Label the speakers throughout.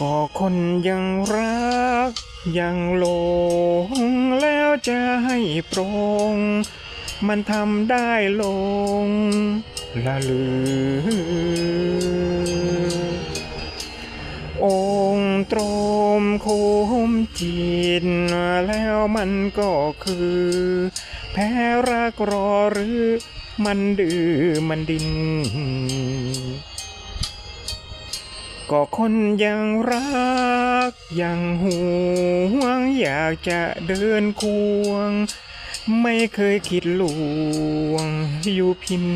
Speaker 1: ก็คนยังรัก ยังหลง แล้วจะให้ปรง มันทำได้ลง ละลือ องค์ตรมโคมจิตแล้วมันก็คือ แพ้รักรอหรือ มันดื้อมันดิน ก็คนยังรัก ยังห่วง อยากจะเดินควง ไม่เคยคิดลวง อยู่พิน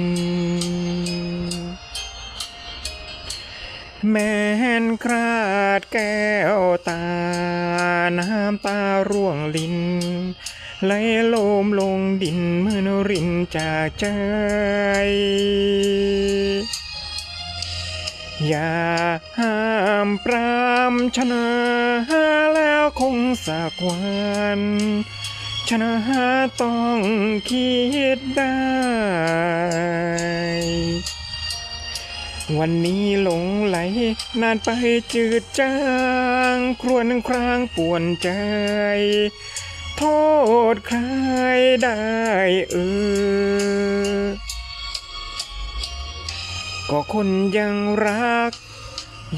Speaker 1: แม้นคราดแก้วตา น้ำตาร่วงลินไหลโลมลงดินเมื่อนรินจากใจ อย่าห้ามปรามชนะแล้วคงสักวันชนะต้องคิดได้ วันนี้หลงไหล นานไปจืดจางครวนครางป่วนใจ โทษใครได้เออ ก็คนยังรัก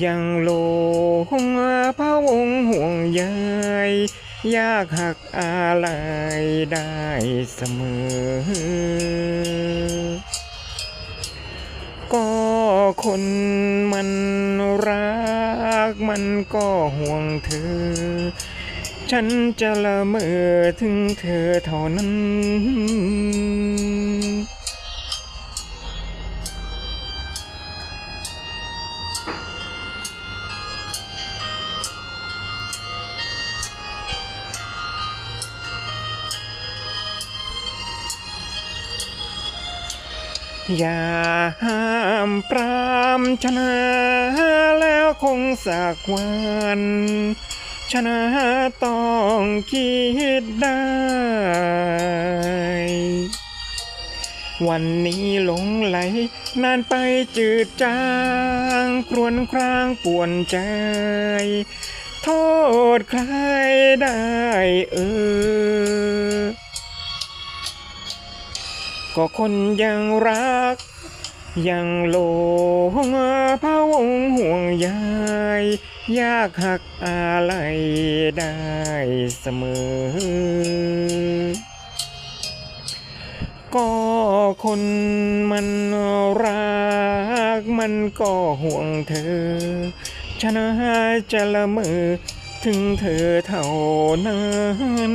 Speaker 1: ยังหลงพระวงค์ห่วงใยยากหักอะไรได้เสมอ ก็คนมันรักมันก็ห่วงเธอ ฉันจะละเมอถึงเธอเท่านั้น อย่าห้ามปรามชนะแล้วคงสักวันชนะต้องคิดได้ วันนี้หลงไหล นานไปจืดจางครวนครางป่วนใจ โทษใครได้เออ ก็คนยังรัก ยังหลงพระวงห่วงใยยากหักอะไรได้เสมอ ก็คนมันรักมันก็ห่วงเธอ ชนะจะละเมอถึงเธอเท่านั้น